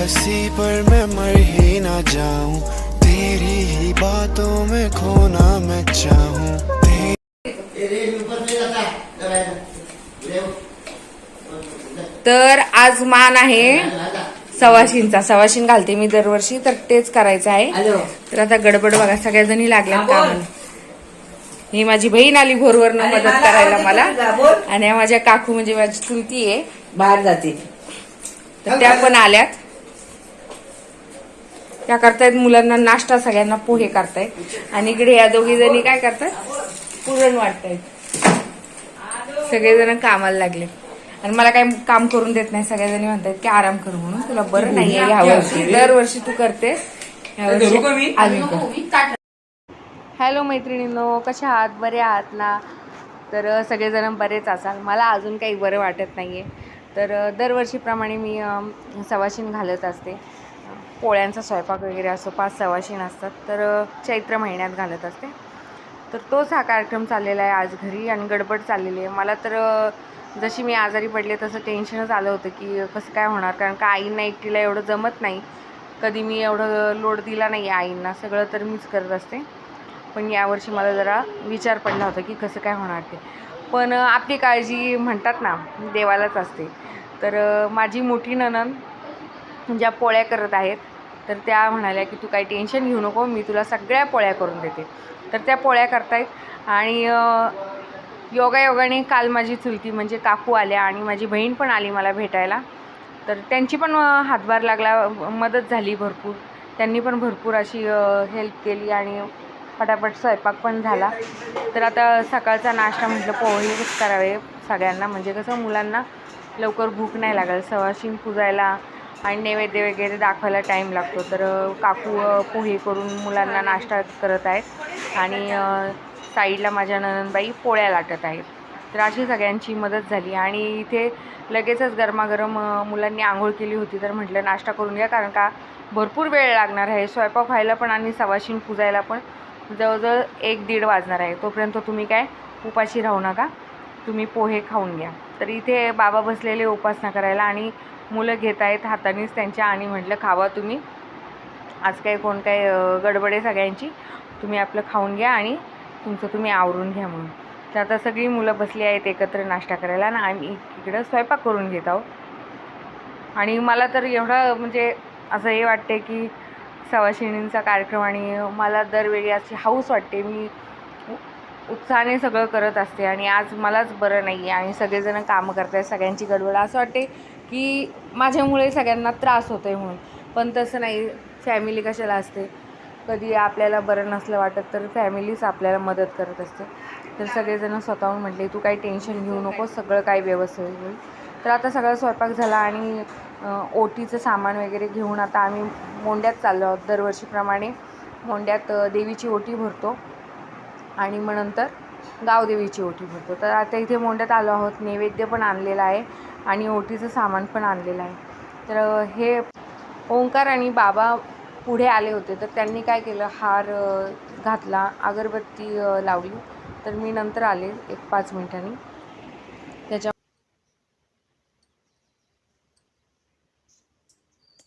हंसी पर मैं मर ही ना जाऊं। तेरी ही बातों में खोना मैं चाहूं। तेरी तर आज मान आहे सवाशींचा. सवाशीन घालते मी दरवर्षी तर तेच करायचं आहे. तर आता गडबड बघा सगळ्या जणी लागल्या कामाला. ही माझी बहीण आली भोरवरनं मदत करायला मला. आणि माझ्या काकू म्हणजे माझी चुलती आहे. बाहेर जाते. तर त्या पण आल्यात. त्या करतायत मुलांना नाश्ता सगळ्यांना पोहे करतायत. आणि इकडे या दोघी जणी काय करतात? पुरण वाटतायत सगळेजण कामाला लागले. आणि मला काही काम करून देत नाही. सगळेजणी म्हणतात की आराम करू म्हणून. तुला बरं नाहीये ह्या वर्षी. दरवर्षी तू करते यावर्षी आम्ही कर. हॅलो मैत्रिणींनो कशा आहात? बरे आहात ना? तर सगळेजण बरेच असाल. मला अजून काही बरं वाटत नाही आहे तर दरवर्षीप्रमाणे मी अ, सवाशीण घालत असते. पोळ्यांचा स्वयंपाक वगैरे असो पाच सवाशीण असतात तर चैत्र महिन्यात घालत असते. तर तोच हा कार्यक्रम चाललेला आहे आज घरी आणि गडबड चाललेली आहे. मला तर जशी मी आजारी पडले तसं टेन्शनच आलं होतं की कसं काय होणार? कारण का आईंना एकटीला एवढं जमत नाही. कधी मी एवढं लोड दिला नाही आईंना सगळं तर मीच करत असते. पण यावर्षी मला जरा विचार पडला होता की कसं काय होणार ते. पण आपली काळजी म्हणतात ना देवालाच असते. तर माझी मोठी ननन ज्या पोळ्या करत आहेत तर त्या म्हणाल्या की तू काही टेन्शन घेऊ नको मी तुला सगळ्या पोळ्या करून देते. तर त्या पोळ्या करतायत. आणि योगायोगाने काल माझी चुलती म्हणजे काकू आल्या आणि माझी बहीण पण आली मला भेटायला. तर त्यांची पण हातभार लागला मदत झाली भरपूर. त्यांनी पण भरपूर अशी हेल्प केली आणि फटाफट स्वयंपाक पण झाला. तर आता सकाळचा नाश्ता म्हटलं पोहेच करावे सगळ्यांना. म्हणजे कसं मुलांना लवकर भूक नाही लागेल सवाशीन पुजायला आणि नैवेद्य वगैरे दाखवायला टाईम लागतो. तर काकू पोहे करून मुलांना नाश्ता करत आहेत. आणि साईडला माझ्या ननंदबाई पोळ्या लाटत आहेत. तर अशी सगळ्यांची मदत झाली. आणि इथे लगेचच गरमागरम मुलांनी आंघोळ केली होती. तर म्हटलं नाश्ता करून घ्या. कारण का भरपूर वेळ लागणार आहे. स्वयंपाक व्हायला पण आणि सवाशीन पुजायला पण जवळजवळ एक दीड वाजणार आहे. तोपर्यंत तुम्ही काय उपाशी राहू नका. तुम्ही पोहे खाऊन घ्या. तर इथे बाबा बसलेले उपासना करायला आणि मुलं घेत आहेत हातानेच त्यांच्या आणि म्हटलं खावा तुम्ही. आज काय कोण काय गडबड आहे सगळ्यांची. तुम्ही आपलं खाऊन घ्या आणि तुमचं तुम्ही आवरून घ्या म्हणून. तर आता सगळी मुलं बसली आहेत एकत्र नाश्ता करायला आणि आम्ही इकडं स्वयंपाक करून घेत आहोत. आणि मला तर एवढं म्हणजे असं हे वाटते की सवाशिणींचा कार्यक्रम आणि मला दरवेळी अशी हाऊस वाटते. मी उत्साहाने सगळं करत असते आणि आज मलाच बरं नाही आहे आणि सगळेजण कामं करत आहेत सगळ्यांची गडबड. असं वाटते की माझ्यामुळे सगळ्यांना त्रास होतो आहे म्हणून. पण तसं नाही फॅमिली कशाला असते? कधी आपल्याला बरं नसलं वाटत तर फॅमिलीच आपल्याला मदत करत असते तर सगळेजण स्वतःहून म्हटले तू काही टेन्शन घेऊ नको सगळं काही व्यवस्थित होईल. तर आता सगळा स्वयंपाक झाला आणि ओटीचं सामान वगैरे घेऊन आता आम्ही मोंड्यात चाललो आहोत. दरवर्षीप्रमाणे मोंड्यात देवीची ओटी भरतो आणि मग नंतर गावदेवीची ओटी भरतो. तर आता इथे मोंड्यात आलो आहोत. नैवेद्य पण आणलेला आहे. आणि ओटीचं सामान पण आणलेलं आहे. तर हे ओंकार आणि बाबा पुढे आले होते. तर त्यांनी काय केलं? हार घातला. अगरबत्ती लावली. तर मी नंतर आले एक पाच मिनिटांनी. त्याच्या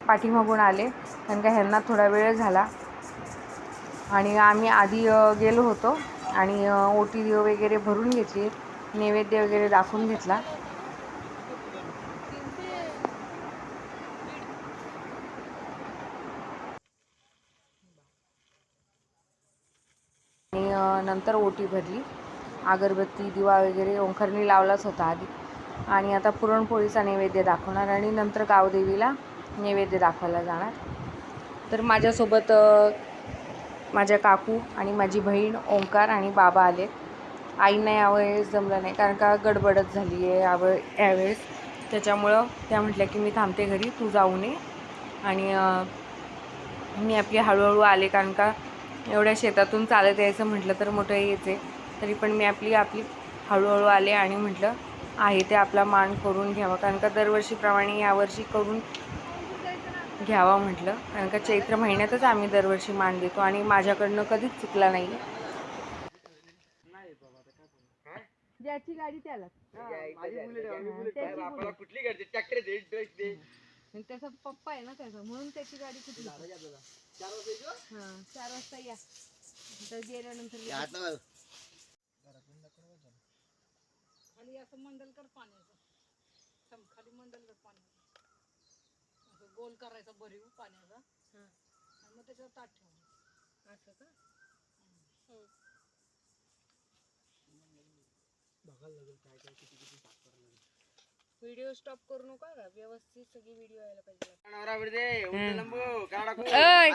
पाठीमागून आले. कारण का ह्यांना थोडा वेळ झाला. आणि आम्ही आधी गेलो होतो. आणि ओटी वगैरे भरून घेतली. नैवेद्य वगैरे दाखवून घेतला आणि अ, नंतर ओटी भरली. अगरबत्ती दिवा वगैरे ओंखरणी लावलाच होता आधी. आणि आता पुरणपोळीचा नैवेद्य दाखवणार आणि नंतर गावदेवीला नैवेद्य दाखवायला जाणार. तर माझ्यासोबत माझ्या काकू आणि माझी बहीण ओंकार आणि बाबा आले. आईंना यावेळेस जमलं नाही कारण का गडबडच झाली आहे यावे यावेळेस. त्याच्यामुळं त्या म्हटल्या की मी थांबते घरी तू जाऊ नये. आणि मी आपली हळूहळू आले कारण का एवढ्या शेतातून चालत यायचं म्हटलं तर मोठं हेच आहे तरी पण मी आपली आपली हळूहळू आले आणि म्हटलं आहे ते आपला मान करून घ्यावा. कारण का दरवर्षीप्रमाणे यावर्षी करून घ्यावा म्हटलं. कारण का चैत्र महिन्यातच आम्ही दरवर्षी मान देतो आणि माझ्याकडनं कधीच चुकला नाही. ज्याची गाडी त्याला. कुठली घडते ट्रॅक्टर दे ड्रेस दे आणि त्याचा पप्पा आहे ना त्याचा म्हणून त्याची गाडी कुठली हा चार वाजता या. तर गेल्यानंतर लगेच- खाली असं मंडलकर पाण्याचं सम खाली मंडलकर पाण्याचं असं गोल करायचा भरीव पाण्याचा हा. आणि मग त्याच्यावर ताट ठेवायचं असं का? व्हिडिओ स्टॉप करू नका का? व्यवस्थित सगळी व्हिडिओ यायला पाहिजे. ओय!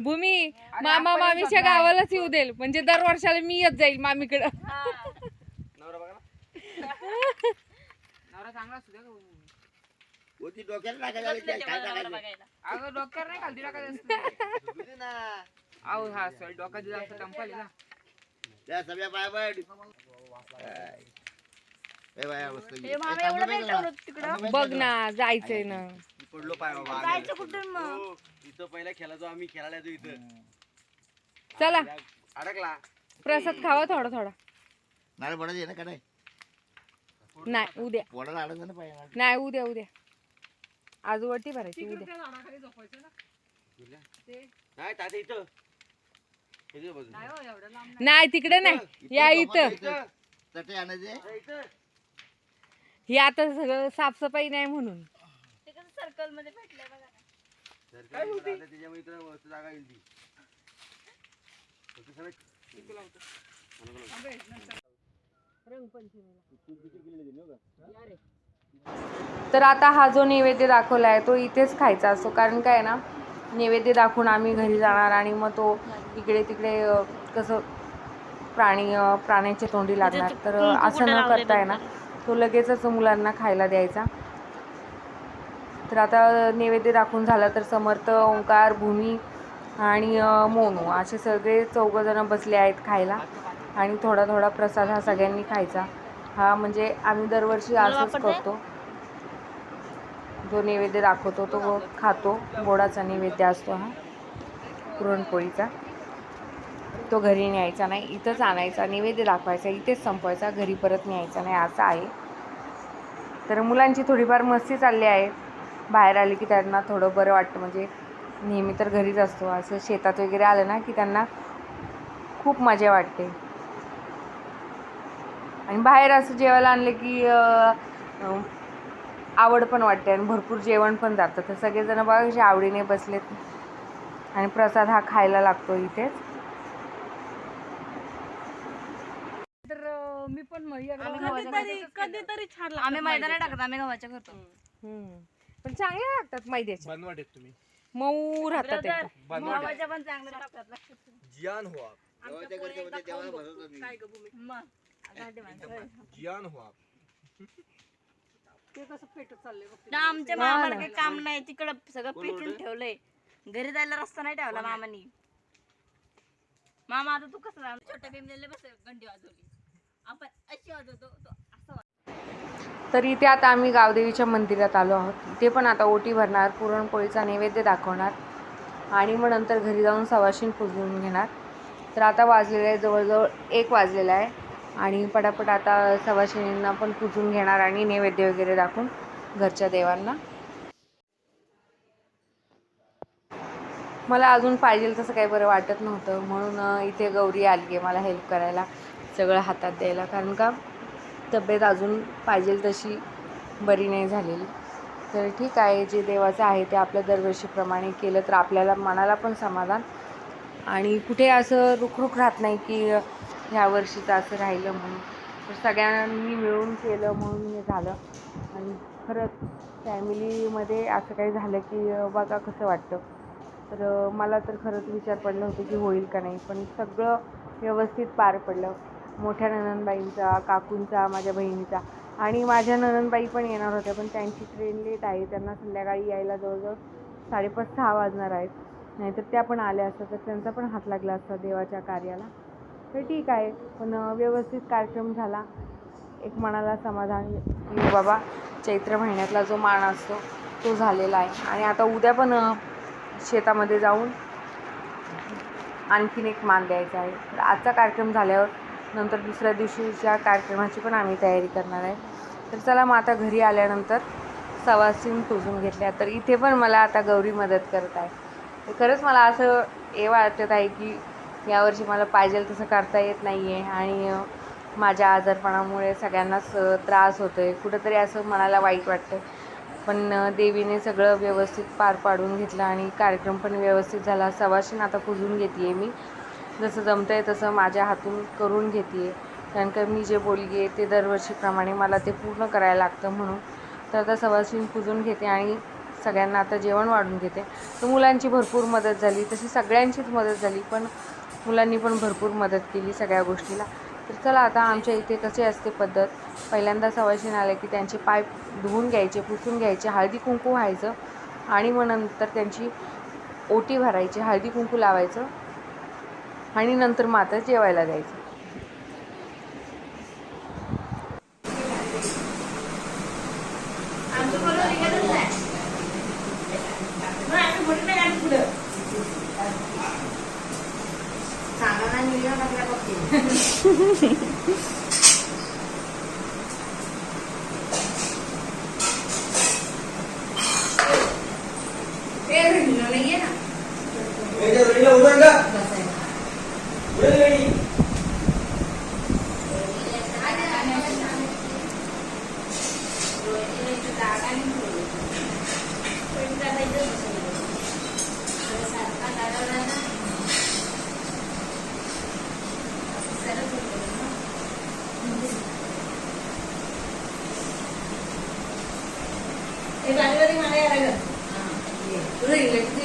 भूमी मामा मामीच्या गावालाच येऊ देईल म्हणजे दर वर्षाला मी येत जाईल मामीकडं. नवरा चांगला असू द्या होती डोक्याला टाकायला काय? अगं डोक्यावर नाही खालती टाकायचं ना. अहो हा सर डोका दिला असं टंपाली ना. त्या सगळ्या बाय बाय? ए बाया, मस्त गेली. हे मामा ए, थांब एवढं ना, नाही थांब. ठेवलं तिकडं. बघ ना जायचंय ना. मी पडलो पाय बाबा. जायचं कुठून मग? हो, इथं पहिला खेळायचो आम्ही खेळायला येतो इथं. चला. अडकला. प्रसाद खावा थोडा थोडा. नारळ पडायचे ना का नाही नाही उद्या पोटाला अडकलं ना पाय नाही उद्या उद्या. आज वटी भरायची उद्या. नाही इथं. इथं. नाही हो एवढं लांब नाही. तिकडे नाही. या इथं. इथं. आणायचे. हे आता सगळं साफसफाई नाही म्हणून. ते कसं सर्कलमध्ये भेटलंय बघा ना. काय होती त्याच्यामुळे इथं वरती जागा येईल ती फक्त सगळं तर आता हा जो नैवेद्य दाखवला आहे तो इथेच खायचा असतो. कारण काय आहे ना नैवेद्य दाखवून आम्ही घरी जाणार आणि मग तो इकडे तिकडे अ, कसं प्राणी अ, प्राण्याच्या तोंडी लागणार. तर अ, असं न करता आहे ना तो लगेचच मुलांना खायला द्यायचा. तर आता नैवेद्य दाखवून झाला तर समर्थ ओंकार भूमी आणि मोनू असे सगळे चौघजणं बसले आहेत खायला आणि थोडा थोडा प्रसाद हा सगळ्यांनी खायचा. हा म्हणजे आम्ही दरवर्षी असंच करतो. जो नैवेद्य दाखवतो तो खातो. गोडाचा नैवेद्य असतो हा. पुरणपोळीचा. तो घरी न्यायचा नाही इथंच आणायचा नैवेद्य दाखवायचा इथेच संपवायचा घरी परत न्यायचा नाही असं आहे. तर मुलांची थोडीफार मस्ती चालली आहे. बाहेर आली की त्यांना थोडं बरं वाटतं म्हणजे नेहमी तर घरीच असतो. असं शेतात वगैरे आलं ना की त्यांना खूप मजा वाटते. आणि बाहेर असं जेवायला आणलं की आवड पण वाटते आणि भरपूर जेवण पण जातं. तर सगळेजण बघा कसे आवडीने बसलेत. आणि प्रसाद हा खायला लागतो इथेच तर अं, मी पण मग एकदा कधीतरी कधीतरी छान लागतं. आम्ही टाकतो आम्ही गव्हाच्या करतो हम्म. पण चांगले लागतात मैद्याच्या. बनवा डेट तुम्ही. मऊ राहतात Brother, एकदम. गव्हाच्या पण चांगले लागतात लक्षात ठेव. जियान हो आप. मग. आता ते माणसं. जियान हो आप. ते कसं पेटत चाललंय बघ ना, आमच्या मामाला काही काम नाही तिकडं सगळं पेटून ठेवलंय. घरी जायला रस्ता नाही ठेवला मामानी. मामा आता तू कसं जाणार? छोट्या बेमलेले बस घंटी वाजवली. आपण अशी वाजवतो तो असं तर इथे आता आम्ही गावदेवीच्या मंदिरात आलो आहोत. इथे पण आता ओटी भरणार पुरणपोळीचा नैवेद्य दाखवणार आणि मग नंतर घरी जाऊन सवाशीन पुजवून घेणार. तर आता वाजलेलं आहे जवळजवळ एक वाजलेला आहे आणि पटापट आता सवाशिनींना पण पुजून घेणार आणि नैवेद्य वगैरे दाखवून घरच्या देवांना. मला अजून पाहिजे तसं काही बरं वाटत नव्हतं. म्हणून इथे गौरी आली आहे मला हेल्प करायला सगळं हातात द्यायला. कारण का तब्येत अजून पाहिजे तशी बरी नाही झालेली. तर ठीक आहे जे देवाचं आहे ते आपल्या दरवर्षीप्रमाणे केलं तर आपल्याला मनाला पण समाधान. आणि कुठे असं रुखरुख राहत नाही की ह्या वर्षीचं असं राहिलं म्हणून. तर सगळ्यांनी मिळून केलं म्हणून हे झालं. आणि खरंच फॅमिलीमध्ये असं काही झालं की बघा कसं वाटतं. तर मला तर खरंच विचार पडला होता की होईल का नाही पण सगळं व्यवस्थित पार पडलं. मोठ्या ननंदबाईंचा काकूंचा माझ्या बहिणीचा. आणि माझ्या ननंदबाई पण येणार होत्या पण त्यांची ट्रेन लेट आहे. त्यांना संध्याकाळी यायला जवळजवळ साडेपाच सहा वाजणार आहेत. नाहीतर त्या पण आल्या असतात तर त्यांचा पण हात लागला असता देवाच्या कार्याला. तर ठीक आहे पण व्यवस्थित कार्यक्रम झाला. एक मनाला समाधान की बाबा. चैत्र महिन्यातला जो मान असतो तो झालेला आहे. आणि आता उद्या पण शेतामध्ये जाऊन आणखीन एक मान द्यायचा आहे. तर आजचा कार्यक्रम झाल्यावर नंतर दुसऱ्या दिवशीच्या कार्यक्रमाची पण आम्ही तयारी करणार आहे. तर चला मग आता घरी आल्यानंतर सवासीन पुजून घेतल्या. तर इथे पण मला आता गौरी मदत करत आहे. तर खरंच मला असं हे वाटत आहे की यावर्षी मला पाहिजे तसं करता येत नाही आहे आणि माझ्या आजारपणामुळे सगळ्यांनाच त्रास होतो आहे कुठंतरी असं मनाला वाईट वाटतं पण देवीने सगळं व्यवस्थित पार पाडून घेतलं आणि कार्यक्रम पण व्यवस्थित झाला. सवाशीन आता कुजून घेते आहे मी. जसं जमतं आहे तसं माझ्या हातून करून घेते आहे कारण का मी जे बोलली आहे ते दरवर्षीप्रमाणे मला ते पूर्ण करायला लागतं म्हणून. तर आता सवाशीन कुजून घेते आणि सगळ्यांना आता जेवण वाढून घेते. तर मुलांची भरपूर मदत झाली. तशी सगळ्यांचीच मदत झाली पण मुलांनी पण भरपूर मदत केली सगळ्या गोष्टीला. तर चला आता आमच्या इथे कशी असते पद्धत. पहिल्यांदा सवाशीन आले की त्यांचे पाय धुवून घ्यायचे पुसून घ्यायचे हळदी कुंकू व्हायचं आणि मग नंतर त्यांची ओटी भरायची हळदी कुंकू लावायचं आणि नंतर मात्र जेवायला जायचं मग आता जेवायला द्यायचं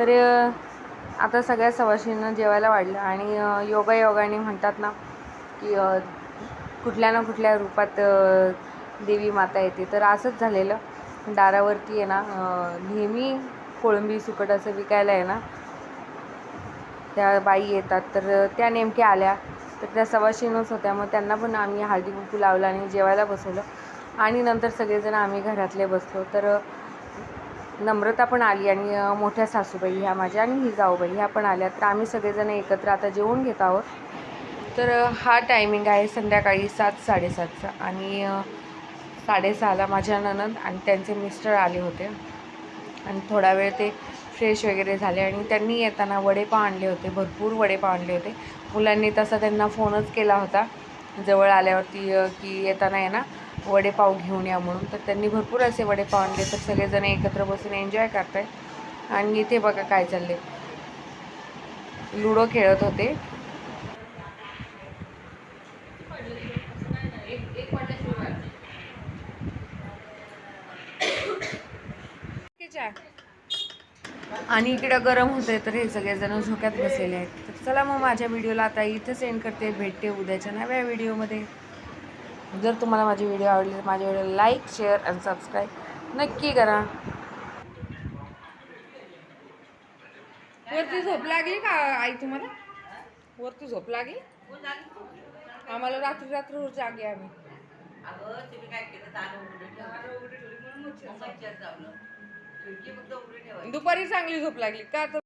तर आता सगळ्या सवाशींना जेवायला वाढलं आणि योगायोगाने म्हणतात ना की कुठल्या ना कुठल्या रूपात देवी माता येते. तर असंच झालेलं. दारावरती आहे ना नेहमी कोळंबी सुकट असं विकायला आहे ना त्या बाई येतात. तर त्या नेमक्या आल्या. तर त्या सवाशीनच होत्या. मग त्यांना पण आम्ही हळदी कुंकू लावलं आणि जेवायला बसवलं. आणि नंतर सगळेजण आम्ही घरातले बसलो. तर नम्रता पण आली आणि मोठ्या सासूबाई ह्या माझ्या आणि ही जाऊबाई ह्या पण आल्या. तर आम्ही सगळेजण एकत्र आता जेवून घेत आहोत. तर हा टायमिंग आहे संध्याकाळी सात साडेसातचा आणि साडेसहाला माझ्या ननद आणि त्यांचे मिस्टर आले होते. आणि थोडा वेळ ते फ्रेश वगैरे झाले आणि त्यांनी येताना वडेपाव आणले होते भरपूर वडेपाव आणले होते. मुलांनी तसा त्यांना फोनच केला होता. जवळ आल्यावरती की येताना आहे ना वडेपाव घेऊन या म्हणून. तर त्यांनी भरपूर असे वडेपाव आणले तर सगळेजण एकत्र बसून एन्जॉय करताय आणि इथे बघा काय चालले लुडो खेळत होते. आणि इकडं गरम होतंय तर हे सगळेजण झोक्यात बसलेले आहेत. तर चला मग माझ्या व्हिडिओला आता इथं सेंड करते. भेटते उद्याच्या नव्या व्हिडिओमध्ये जर तुम्हाला माझी व्हिडिओ आवडली तर माझ्या व्हिडिओ लाईक शेअर आणि सबस्क्राईब नक्की करा. वरती झोप लागली का आई तुम्हाला? वरती झोप लागली? आम्हाला रात्री रात्र जागे आम्ही. दुपारी चांगली झोप लागली. का तर